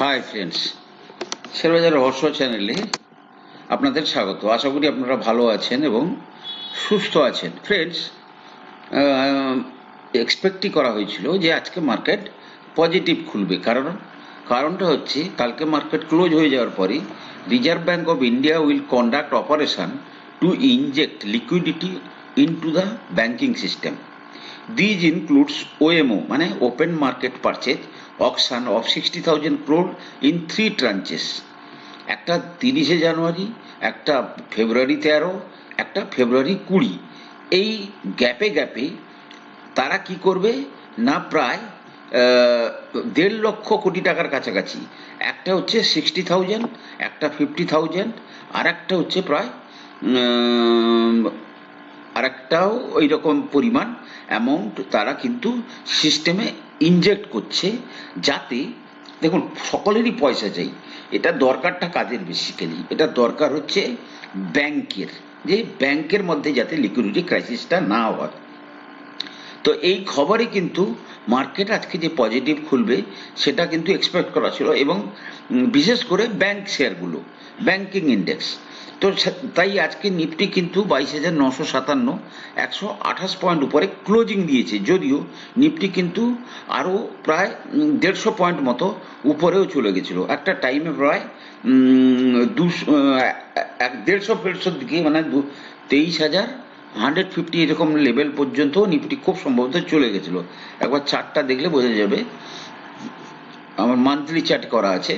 Hi friends শেয়ারবাজার রহস্য চ্যানেলে আপনাদের স্বাগত। আশা করি আপনারা ভালো আছেন এবং সুস্থ আছেন। ফ্রেন্ডস এক্সপেক্টই করা হয়েছিল যে আজকে মার্কেট পজিটিভ খুলবে। কারণ, কারণটা হচ্ছে, কালকে মার্কেট ক্লোজ হয়ে যাওয়ার পরে Reserve Bank of India will conduct operation to inject liquidity into the banking system These includes OMO মানে open market purchase auction of sixty thousand crore in three tranches একটা তিরিশে জানুয়ারি একটা ফেব্রুয়ারি তেরো একটা ফেব্রুয়ারি কুড়ি। এই গ্যাপে গ্যাপে তারা কি করবে? না প্রায় দেড় লক্ষ কোটি টাকার কাছাকাছি। একটা হচ্ছে সিক্সটি থাউজেন্ড একটা ফিফটি থাউজেন্ড আর একটা হচ্ছে প্রায় উম, আরেকটাও ওই রকম পরিমাণ। অ্যামাউন্ট তারা কিন্তু সিস্টেমে ইনজেক্ট করছে যাতে, দেখুন, সকলেরই পয়সা চাই। এটা দরকারটা কাদের বেসিক্যালি এটা দরকার হচ্ছে ব্যাংকের যে ব্যাংকের মধ্যে যাতে লিকুইডিটি ক্রাইসিসটা না হয়। তো এই খবরে কিন্তু মার্কেট আজকে যে পজিটিভ খুলবে, সেটা কিন্তু এক্সপেক্ট করা ছিল এবং বিশেষ করে ব্যাংক শেয়ারগুলো ব্যাংকিং ইন্ডেক্স তো তাই আজকে নিফটি কিন্তু বাইশ হাজার নশো সাতান্ন, একশো আঠাশ পয়েন্ট উপরে ক্লোজিং দিয়েছে। যদিও নিফটি কিন্তু আরও প্রায় দেড়শো পয়েন্ট মতো উপরেও চলে গেছিল। একটা টাইমে প্রায় দুশো এক দেড়শো ফেরশোর দিকে মানে দু তেইশ হাজার হান্ড্রেড ফিফটি এরকম লেভেল পর্যন্ত নিফটি খুব সম্ভবত চলে গেছিল। একবার চার্টটা দেখলে বোঝা যাবে। আমার মান্থলি চার্ট করা আছে।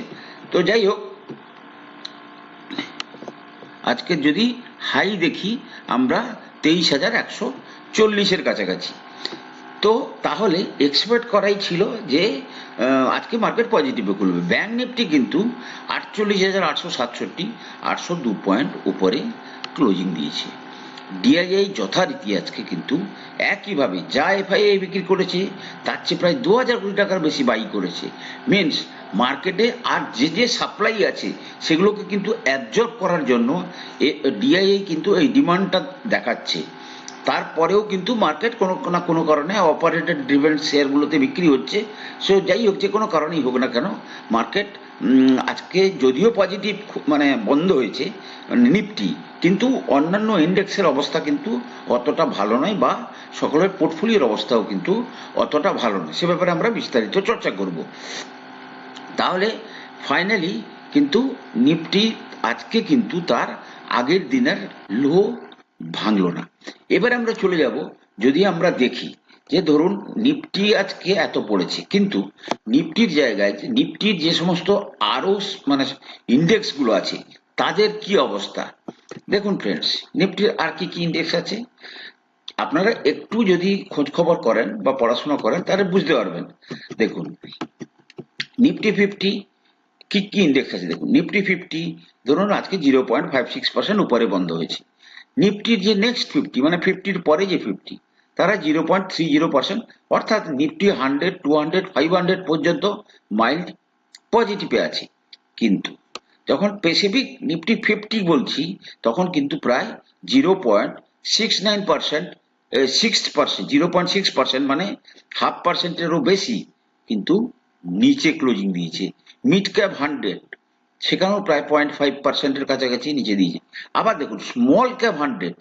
তো যাই হোক আজকে যদি হাই দেখি, আমরা তেইশ হাজার একশো চল্লিশের কাছাকাছি। তো তাহলে এক্সপেক্ট করাই ছিল যে আজকে মার্কেট পজিটিভে খুলবে। ব্যাংক নিফটি কিন্তু আটচল্লিশ হাজার আটশো সাতষট্টি, আটশো দু পয়েন্ট উপরে ক্লোজিং দিয়েছে। ডিআইআই যথারীতি আজকে কিন্তু একইভাবে যা এফআইআই বিক্রি করেছে, তার চেয়ে প্রায় দু হাজার কোটি টাকার বেশি বাই করেছে। মিনস মার্কেটে আর যে যে সাপ্লাই আছে, সেগুলোকে কিন্তু অ্যাবজর্ব করার জন্য ডিআইআই কিন্তু এই ডিমান্ডটা দেখাচ্ছে। তারপরেও কিন্তু মার্কেট কোনো না কোনো কারণে অপারেটেড ড্রিভেন শেয়ারগুলোতে বিক্রি হচ্ছে। সো যাই হোক, যে কোনো কারণেই হোক না কেন মার্কেট আজকে যদিও পজিটিভ মানে বন্ধ হয়েছে, নিফটি, কিন্তু অন্যান্য ইন্ডেক্সের অবস্থা কিন্তু অতটা ভালো নয় বা সকলের পোর্টফোলিওর অবস্থাও কিন্তু অতটা ভালো নয়। সে ব্যাপারে আমরা বিস্তারিত চর্চা করব। তাহলে ফাইনালি কিন্তু নিফটি আজকে কিন্তু তার আগের দিনের লো ভাঙলো না। এবার আমরা চলে যাব, যদি আমরা দেখি যে ধরুন নিফটি আজকে এত পড়েছে, কিন্তু নিফটির জায়গায় নিফটির যে সমস্ত আরও মানে ইন্ডেক্সগুলো আছে, তাদের কি অবস্থা? দেখুন ফ্রেন্ডস নিফটির আর কি কি ইন্ডেক্স আছে? আপনারা একটু যদি খোঁজ খবর করেন বা পড়াশোনা করেন, তাহলে বুঝতে পারবেন। দেখুন নিফটি ফিফটি, কি কি ইন্ডেক্স আছে দেখুন? নিফটি ফিফটি, ধরুন আজকে zero point five six percent উপরে বন্ধ হয়েছে। নিফটির যে নেক্সট ফিফটি মানে ফিফটির পরে যে ফিফটি তারা zero point three zero percent অর্থাৎ Nifty hundred two hundred five hundred পর্যন্ত মাইল্ড পজিটিভে আছে। কিন্তু যখন স্পেসিফিক নিফটি ফিফটি বলছি, তখন কিন্তু প্রায় zero point six nine percent six percent zero point six percent মানে হাফ পার্সেন্টেরও বেশি, কিন্তু নিচে ক্লোজিং দিয়েছে। মিড ক্যাপ হান্ড্রেড সেখানেও প্রায় পয়েন্ট ফাইভ পার্সেন্টের কাছাকাছি নিচে দিয়েছে। আবার দেখুন স্মল ক্যাপ হান্ড্রেড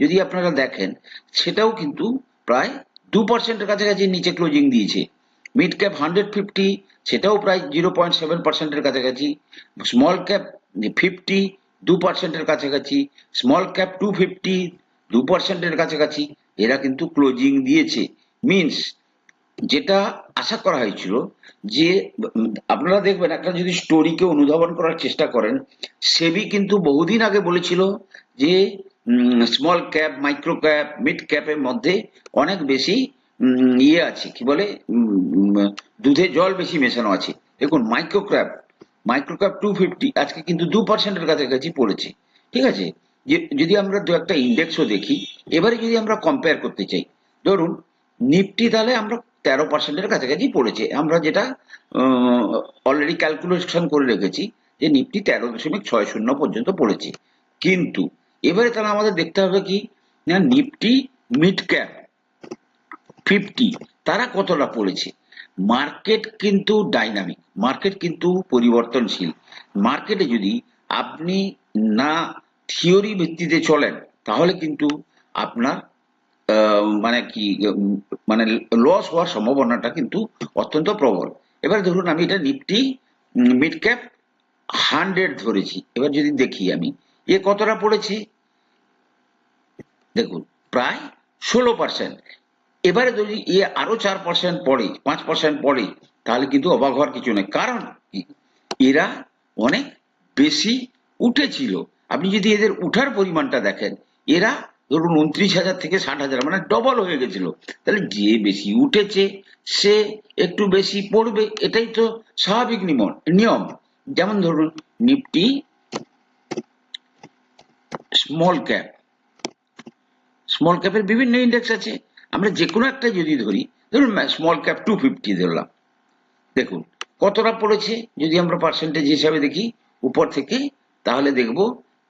যদি আপনারা দেখেন, সেটাও কিন্তু প্রায় দু পার্সেন্টের কাছাকাছি নিচে ক্লোজিং দিয়েছে। মিড ক্যাপ হান্ড্রেড ফিফটি সেটাও প্রায় জিরো পয়েন্ট সেভেন পার্সেন্টের কাছাকাছি। স্মল ক্যাপ ফিফটি দু পার্সেন্টের কাছাকাছি। স্মল ক্যাপ টু ফিফটি দু পার্সেন্টের কাছাকাছি। এরা কিন্তু ক্লোজিং দিয়েছে। মিনস যেটা আশা করা হয়েছিল যে, আপনারা দেখবেন একটা যদি স্টোরিকে অনুধাবন করার চেষ্টা করেন, সেবি কিন্তু বহুদিন আগে বলেছিল যে small cap micro cap mid ক্যাপের মধ্যে অনেক বেশি ইয়ে আছে। কি বলে? দুধে জল বেশি মেশানো আছে। দেখুন micro cap micro cap two fifty আজকে কিন্তু দু পার্সেন্টের কাছাকাছি পড়েছে। ঠিক আছে? যে- যদি আমরা দু একটা ইন্ডেক্সও দেখি, এবারে যদি আমরা কম্পেয়ার করতে চাই, ধরুন, নিফটি তাহলে আমরা তেরো পার্সেন্টের কাছাকাছি পড়েছে। আমরা যেটা অলরেডি ক্যালকুলেশন করে রেখেছি যে নিফটি তেরো দশমিক ছয় শূন্য পর্যন্ত পড়েছে। কিন্তু এবারে তাহলে আমাদের দেখতে হবে কি? না, নিফটি মিড ক্যাপ ফিফটি তারা কতটা পড়েছে? মার্কেট কিন্তু ডাইনামিক মার্কেট কিন্তু পরিবর্তনশীল। মার্কেটে যদি আপনি না থিওরি ভিত্তিতে চলেন, তাহলে কিন্তু আপনার মানে কি মানে লস হওয়ার সম্ভাবনাটা কিন্তু অত্যন্ত প্রবল। এবার ধরুন আমি এটা নিফটি মিড ক্যাপ হান্ড্রেড ধরেছি। এবার যদি দেখি আমি, এ কতটা পড়েছে? দেখুন, প্রায় ষোলো পার্সেন্ট এবারে যদি এ আরও চার পার্সেন্ট পড়ে, পাঁচ পার্সেন্ট পড়ে, তাহলে কিন্তু অবাক হওয়ার কিছু নেই। কারণ এরা অনেক বেশি উঠেছিল। আপনি যদি এদের উঠার পরিমাণটা দেখেন, এরা ধরুন উনত্রিশ হাজার থেকে ষাট হাজার মানে ডবল হয়ে গেছিল। তাহলে যে বেশি উঠেছে, সে একটু বেশি পড়বে, এটাই তো স্বাভাবিক নিমন, নিয়ম। যেমন ধরুন নিফটি স্মল ক্যাপ স্মল ক্যাপের বিভিন্ন ইন্ডেক্স আছে। আমরা যে কোনো একটা যদি ধরি, ধরুন স্মল ক্যাপ টু ফিফটি ধরলাম। দেখুন, কতটা পড়েছে, যদি আমরা পার্সেন্টেজ হিসাবে দেখি, উপর থেকে, তাহলে দেখব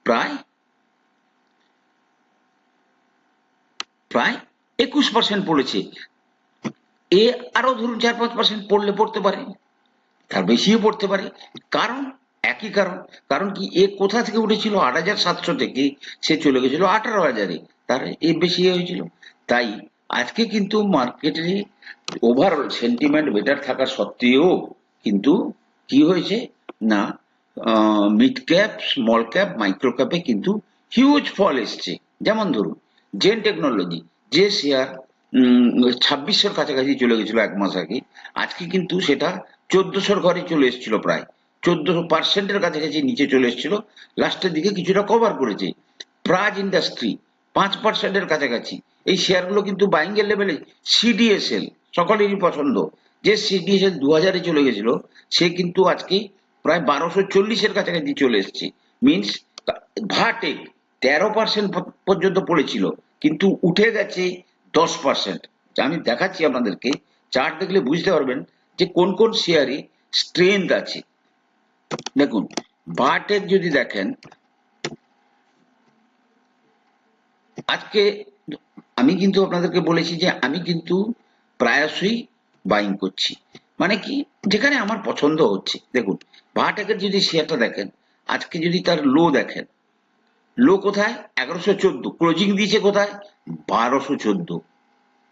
প্রায় প্রায় একুশ পার্সেন্ট পড়েছে। এ আরও ধরুন চার পাঁচ পার্সেন্ট পড়লে পড়তে পারে, তার বেশিও পড়তে পারে। কারণ, একই কারণ কারণ কি এ কোথা থেকে উঠেছিল? আট হাজার সাতশো থেকে সে চলে গেছিল আঠারো হাজারে, তার এ বেশি হয়েছিল। তাই আজকে কিন্তু মার্কেটে ওভারঅল সেন্টিমেন্ট বেটার থাকা সত্ত্বেও কিন্তু কি হয়েছে? না mid cap small cap micro ক্যাপে কিন্তু হিউজ ফল এসছে। যেমন ধরুন জেন টেকনোলজি, যে শেয়ার ছাব্বিশশোর কাছাকাছি চলে গেছিল এক মাস আগে, আজকে কিন্তু সেটা চোদ্দশোর ঘরে চলে এসেছিল প্রায়। চোদ্দশো পার্সেন্টের কাছাকাছি নিচে চলে এসেছিল, লাস্টের দিকে কিছুটা কভার করেছে। প্রাজ ইন্ডাস্ট্রি, পাঁচ পার্সেন্টের কাছাকাছি। এই শেয়ারগুলো কিন্তু বাইং এর লেভেলে সিডিএসএল সকলেরই পছন্দ। যে সিডিএসএল দু হাজারে চলে গেছিল, সে কিন্তু আজকে প্রায় বারোশো চল্লিশের কাছাকাছি চলে এসেছে। মিনস ভাটেক তেরো পার্সেন্ট পর্যন্ত পড়েছিল, কিন্তু উঠে গেছে দশ পার্সেন্ট আমি দেখাচ্ছি আপনাদেরকে চার্ট দেখলে বুঝতে পারবেন যে কোন কোন শেয়ারে স্ট্রেংথ আছে। দেখুন বাটেক যদি দেখেন, আজকে আমি কিন্তু আপনাদেরকে বলেছি যে আমি কিন্তু প্রায়শই বাইং করছি। মানে কি, যেখানে আমার পছন্দ হচ্ছে। দেখুন ভাটেকের যদি শেয়ারটা দেখেন, আজকে যদি তার লো দেখেন লো কোথায়? এগারোশো চোদ্দ। ক্লোজিং দিয়েছে কোথায়? বারোশো চোদ্দ।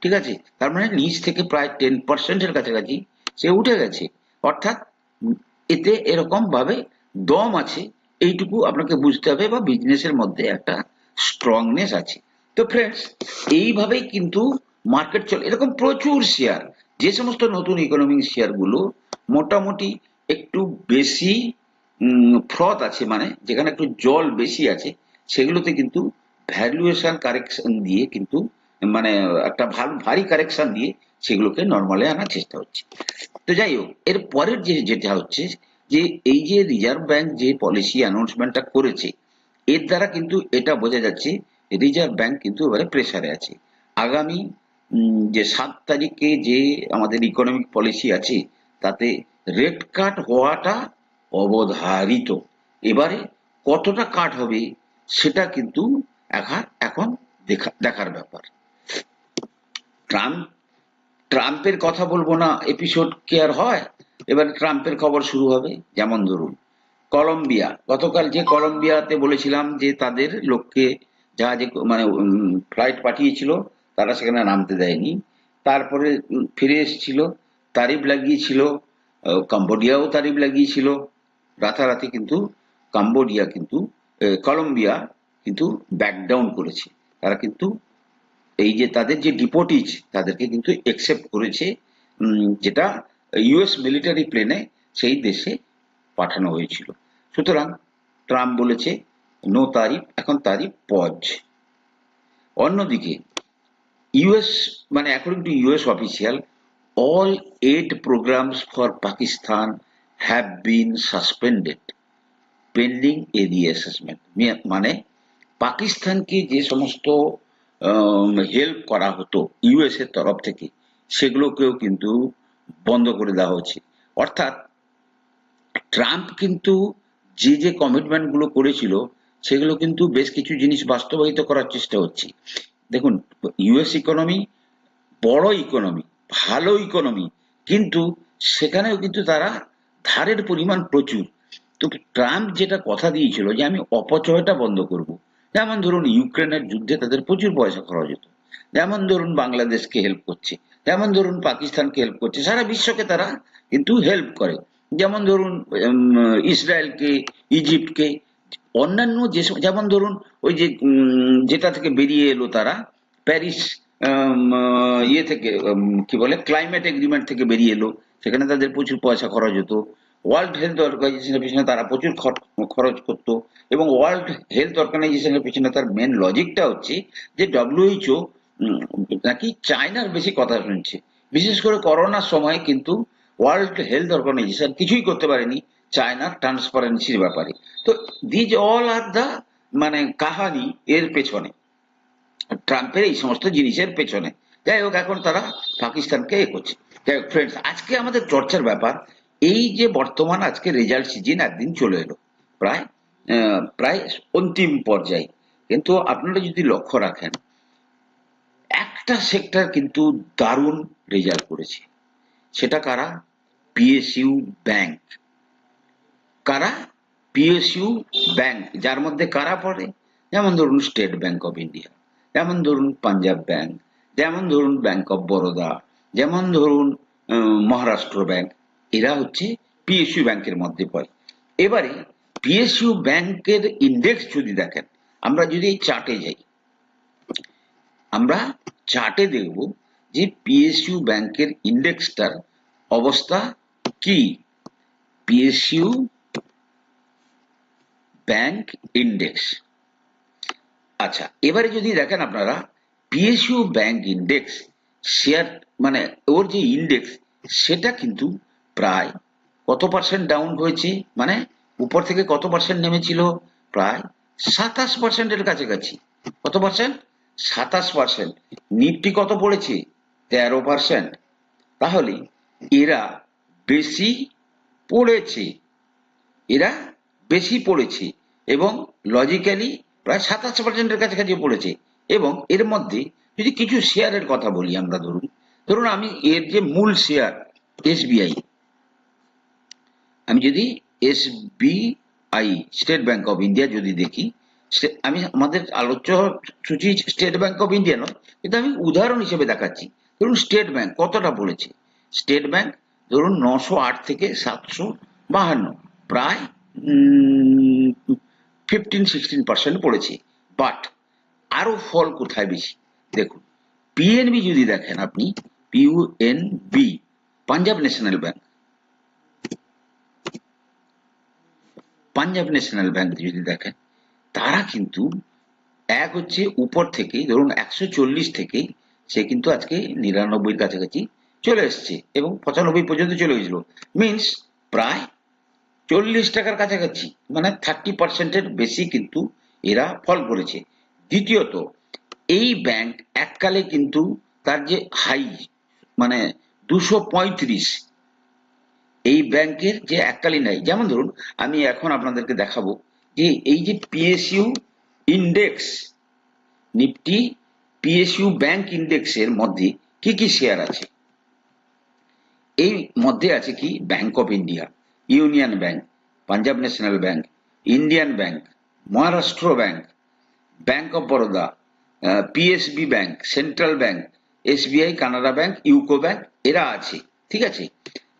ঠিক আছে? তার মানে নিচ থেকে প্রায় টেন পার্সেন্টের কাছাকাছি সে উঠে গেছে। অর্থাৎ এতে এরকম ভাবে দম আছে, এইটুকু আপনাকে বুঝতে হবে বা বিজনেসের মধ্যে একটা স্ট্রংনেস আছে। তো ফ্রেন্ডস এইভাবেই কিন্তু মার্কেট চলে। এরকম প্রচুর শেয়ার যে সমস্ত নতুন ইকোনমিক শেয়ারগুলো মোটামুটি একটু বেশি ফ্রত আছে মানে যেখানে একটু জল বেশি আছে সেগুলোতে কিন্তু ভ্যালুয়েশন কারেকশন দিয়ে কিন্তু মানে একটা ভালো, ভারী কারেকশন দিয়ে সেগুলোকে নর্মালে আনার চেষ্টা হচ্ছে। তো যাই হোক, এর পরের যে, যেটা হচ্ছে যে, এই যে রিজার্ভ ব্যাংক যে পলিসি অ্যানাউন্সমেন্টটা করেছে, এর দ্বারা কিন্তু এটা বোঝা যাচ্ছে রিজার্ভ ব্যাংক কিন্তু এবারে প্রেসারে আছে। আগামী যে সাত তারিখে যে আমাদের ইকোনমিক পলিসি আছে, তাতে রেট কাট হওয়াটা অবধারিত। এবারে কতটা কাট হবে সেটা কিন্তু এখন দেখা, দেখার ব্যাপার। ট্রাম্প, ট্রাম্পের কথা বলব না এপিসোড কি আর হয়? এবার ট্রাম্পের খবর শুরু হবে, যেমন ধরুন, কলম্বিয়া। গতকাল যে কলম্বিয়াতে বলেছিলাম যে তাদের লোককে জাহাজে মানে ফ্লাইট পাঠিয়েছিল, তারা সেখানে নামতে দেয়নি। তারপরে ফিরে এসেছিল, তারিফ লাগিয়েছিল কম্বোডিয়াও তারিফ লাগিয়েছিল। রাতারাতি কিন্তু কম্বোডিয়া কিন্তু কলম্বিয়া কিন্তু ব্যাকডাউন করেছে। তারা কিন্তু এই যে তাদের যে ডিপোটিজ তাদেরকে কিন্তু একসেপ্ট করেছে যেটা ইউএস মিলিটারি প্লেনে সেই দেশে পাঠানো হয়েছিল। সুতরাং ট্রাম্প বলেছে নো তারিফ এখন তারিফ পজ অন্যদিকে ইউএস মানে according to US official all aid programs for Pakistan have been suspended pending a reassessment মানে পাকিস্তানকে যে সমস্ত হেল্প করা হতো ইউএস এর তরফ থেকে, সেগুলোকেও কিন্তু বন্ধ করে দেওয়া হচ্ছে অর্থাৎ ট্রাম্প কিন্তু যে যে কমিটমেন্টগুলো করেছিল, সেগুলো কিন্তু বেশ কিছু জিনিস বাস্তবায়িত করার চেষ্টা হচ্ছে। দেখুন ইউএস ইকোনমি বড় ইকোনমি ভালো ইকোনমি কিন্তু সেখানেও কিন্তু তারা ধারের পরিমাণ প্রচুর। তো ট্রাম্প যেটা কথা দিয়েছিল যে আমি অপচয়টা বন্ধ করব। যেমন ধরুন ইউক্রেনের যুদ্ধে তাদের প্রচুর পয়সা খরচ হতো। যেমন ধরুন বাংলাদেশকে হেল্প করছে। যেমন ধরুন পাকিস্তানকে হেল্প করছে। সারা বিশ্বকে তারা কিন্তু হেল্প করে। যেমন ধরুন ইসরায়েলকে, ইজিপ্টকে, অন্যান্য যে যেমন ধরুন ওই যে যেটা থেকে বেরিয়ে এলো তারা, প্যারিস ইয়ে থেকে কি বলে ক্লাইমেট এগ্রিমেন্ট থেকে বেরিয়ে এলো। সেখানে তাদের প্রচুর পয়সা খরচ হতো। ওয়ার্ল্ড হেলথ অর্গানাইজেশনের পিছনে তারা প্রচুর খরচ করতো এবং ওয়ার্ল্ড হেলথ অর্গানাইজেশনের পিছনে তার মেন লজিকটা হচ্ছে যে ডব্লিউএইচও নাকি চায়নার বেশি কথা শুনছে। বিশেষ করে করোনার সময় কিন্তু ওয়ার্ল্ড হেলথ অর্গানাইজেশন কিছুই করতে পারেনি চায়নার ট্রান্সপারেন্সির ব্যাপারে। তো দিজ অল আর দ্য মানে কাহানি এর পেছনে। ট্রাম্পের এই সমস্ত জিনিসের পেছনে। যাই হোক, এখন তারা পাকিস্তানকে এ করছে। যাই হোক ফ্রেন্ডস আজকে আমাদের চর্চার ব্যাপার এই যে বর্তমান আজকে রেজাল্ট সিজন একদিন চলে এলো, প্রায় প্রায় অন্তিম পর্যায়ে। কিন্তু আপনারা যদি লক্ষ্য রাখেন, একটা সেক্টর কিন্তু দারুণ রেজাল্ট করেছে। সেটা কারা? পিএসইউ ব্যাংক কারা? পিএসইউ ব্যাংক যার মধ্যে কারা পড়ে? যেমন ধরুন স্টেট ব্যাংক অফ ইন্ডিয়া যেমন ধরুন পাঞ্জাব ব্যাংক যেমন ধরুন ব্যাংক অফ বরোদা যেমন ধরুন মহারাষ্ট্র ব্যাংক এরা হচ্ছে পিএসইউ ব্যাংকের মধ্যে পড়ে। এবারে পিএসইউ ব্যাংকের ইন্ডেক্স যদি দেখেন, আমরা যদি এই চার্টে যাই, আমরা চার্টে দেখব যে পিএসইউ ব্যাংকের ইন্ডেক্সটার অবস্থা কি? পিএসইউ ব্যাংক ইন্ডেক্স আচ্ছা এবারে যদি দেখেন আপনারা পিএসইউ ব্যাংক ইন্ডেক্স শেয়ার মানে ওর যে ইন্ডেক্স সেটা কিন্তু প্রায়। কত পার্সেন্ট ডাউন হয়েছে? মানে উপর থেকে কত পার্সেন্ট নেমেছিল? প্রায় সাতাশ পার্সেন্টের কাছাকাছি। কত পার্সেন্ট সাতাশ পার্সেন্ট নিফটি কত পড়েছে? তেরো পার্সেন্ট তাহলে এরা বেশি পড়েছে। এরা বেশি পড়েছে এবং লজিক্যালি প্রায় সাতাশ পার্সেন্টের কাছাকাছি পড়েছে এবং এর মধ্যে যদি কিছু শেয়ারের কথা বলি আমরা ধরুন। ধরুন আমি এর যে মূল শেয়ার এসবিআই আমি যদি SBI State Bank of India যদি দেখি আমি আমাদের আলোচ্য সূচি স্টেট ব্যাংক অফ ইন্ডিয়া নয়, কিন্তু আমি উদাহরণ হিসেবে দেখাচ্ছি। ধরুন স্টেট ব্যাংক কতটা পড়েছে স্টেট ব্যাংক ধরুন নশো আট থেকে সাতশো বাহান্ন, প্রায় ফিফটিন সিক্সটিন পার্সেন্ট পড়েছে। বাট আরও ফল কোথায় বেশি? দেখুন পিএনবি যদি দেখেন আপনি PNB Punjab National Bank Punjab National Bank যদি দেখেন, তারা কিন্তু এক হচ্ছে উপর থেকে ধরুন একশো চল্লিশ থেকে সে কিন্তু আজকে নিরানব্বইয়ের কাছাকাছি চলে এসছে এবং পঁচানব্বই পর্যন্ত চলে গেছিল। মিনস প্রায় চল্লিশ টাকার কাছাকাছি মানে থার্টি পার্সেন্টের বেশি কিন্তু এরা ফল করেছে। দ্বিতীয়ত, এই ব্যাংক এককালে কিন্তু তার যে হাই মানে দুশো পঁয়ত্রিশ এই ব্যাংকের যে এককালীন হাই যেমন ধরুন, আমি এখন আপনাদেরকে দেখাবো যে এই যে PSU index Nifty PSU bank ইন্ডেক্সের মধ্যে কি কি শেয়ার আছে? এই মধ্যে আছে কি? Bank of India Union Bank Punjab National Bank Indian Bank Maharashtra Bank Bank of Baroda PSB bank Central Bank SBI Canada Bank UCO Bank এরা আছে, ঠিক আছে?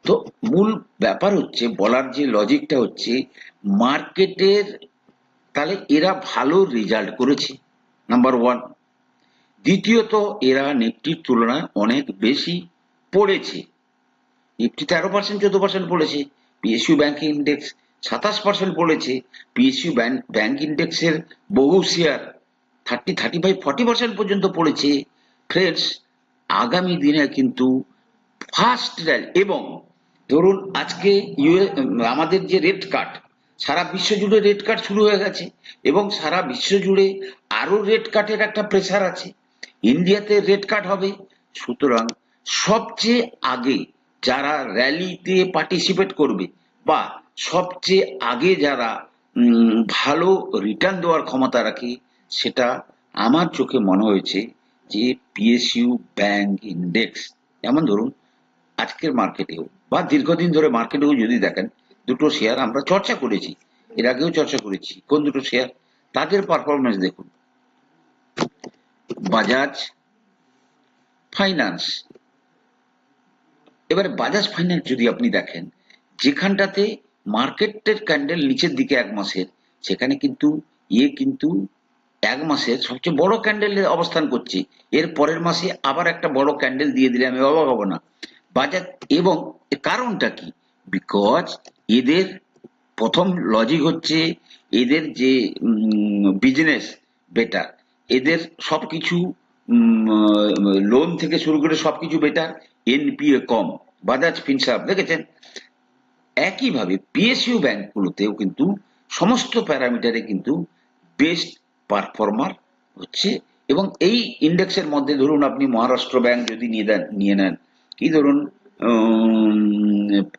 তো মূল ব্যাপার হচ্ছে, বলার যে লজিকটা হচ্ছে মার্কেটের তাহলে এরা ভালো রেজাল্ট করেছে নাম্বার ওয়ান দ্বিতীয়ত, এরা নিফটির তুলনায় অনেক বেশি পড়েছে। নিফটি তেরো পার্সেন্ট চোদ্দ পার্সেন্ট পড়েছে পিএসইউ ব্যাংক ইন্ডেক্স সাতাশ পার্সেন্ট পড়েছে পিএসইউ ব্যাংক ইন্ডেক্সের বহু share thirty thirty five forty percent পর্যন্ত পড়েছে। ফ্রেন্ডস আগামী দিনে কিন্তু ফার্স্ট র্যাল এবং ধরুন আজকে ইউএ আমাদের যে রেড কার্ড, সারা বিশ্ব জুড়ে রেড কার্ড শুরু হয়ে গেছে এবং সারা বিশ্ব জুড়ে আরও রেড কার্ডের একটা প্রেসার আছে। ইন্ডিয়াতে রেড কার্ড হবে। সুতরাং সবচেয়ে আগে যারা র্যালিতে পার্টিসিপেট করবে বা সবচেয়ে আগে যারা ভালো রিটার্ন দেওয়ার ক্ষমতা রাখে, সেটা আমার চোখে মনে হয়েছে যে পিএসইউ ব্যাংক ইন্ডেক্স যেমন ধরুন, আজকের মার্কেটেও বা দীর্ঘদিন ধরে মার্কেটেও যদি দেখেন, দুটো শেয়ার আমরা চর্চা করেছি। এর আগেও চর্চা করেছি। কোন দুটো শেয়ার তাদের পারফরমেন্স দেখুন। বাজাজ ফাইন্যান্স। এবারে বাজাজ ফাইন্যান্স যদি আপনি দেখেন, যেখানটাতে মার্কেটের ক্যান্ডেল নিচের দিকে এক মাসের, সেখানে কিন্তু ইয়ে কিন্তু এক মাসের সবচেয়ে বড় ক্যান্ডেলে অবস্থান করছে। এর পরের মাসে আবার একটা বড় ক্যান্ডেল দিয়ে দিলে আমি অবাক হব না। বাজার, এবং কারণটা কি? বিকজ এদের প্রথম লজিক হচ্ছে এদের যে বিজনেস বেটার এদের সবকিছু লোন থেকে শুরু করে সবকিছু বেটার এনপিএ কম, বাজাজ ফিনসাপ দেখেছেন? একইভাবে পিএসইউ ব্যাংকগুলোতেও কিন্তু সমস্ত প্যারামিটারে কিন্তু বেস্ট পারফর্মার হচ্ছে, এবং এই ইন্ডেক্সের মধ্যে ধরুন আপনি মহারাষ্ট্র ব্যাংক যদি নিয়ে নেন কি ধরুন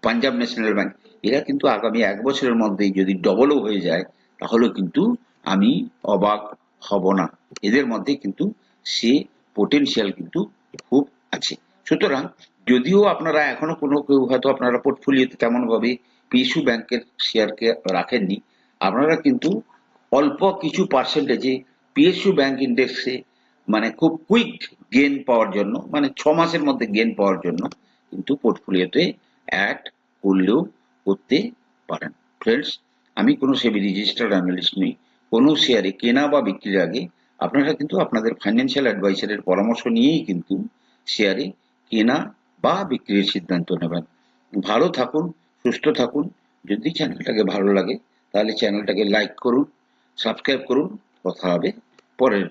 পাঞ্জাব ন্যাশনাল ব্যাংক, এরা কিন্তু আগামী এক বছরের মধ্যেই যদি ডবলও হয়ে যায়, তাহলে কিন্তু আমি অবাক হব না। এদের মধ্যে কিন্তু সে পোটেনশিয়াল কিন্তু খুব আছে। সুতরাং যদিও আপনারা এখনও কোনো কেউ হয়তো আপনারা পোর্টফোলিওতে তেমন ভাবে পিএসইউ ব্যাংকের শেয়ারকে রাখেননি, আপনারা কিন্তু অল্প কিছু পার্সেন্টেজে পিএসইউ ব্যাংক ইন্ডেক্সে মানে খুব কুইক গেন পাওয়ার জন্য মানে ছ মাসের মধ্যে গেন পাওয়ার জন্য কিন্তু পোর্টফোলিওতে অ্যাড করলেও করতে পারেন। ফ্রেন্ডস আমি কোনো সেবি রেজিস্টার্ড অ্যানালিস্ট নই। কোনো শেয়ারে কেনা বা বিক্রির আগে আপনারা কিন্তু আপনাদের ফাইন্যান্সিয়াল অ্যাডভাইসারের পরামর্শ নিয়েই কিন্তু শেয়ারে কেনা বা বিক্রির সিদ্ধান্ত নেবেন। ভালো থাকুন, সুস্থ থাকুন। যদি চ্যানেলটাকে ভালো লাগে, তাহলে চ্যানেলটাকে লাইক করুন সাবস্ক্রাইব করুন। কথা হবে পরের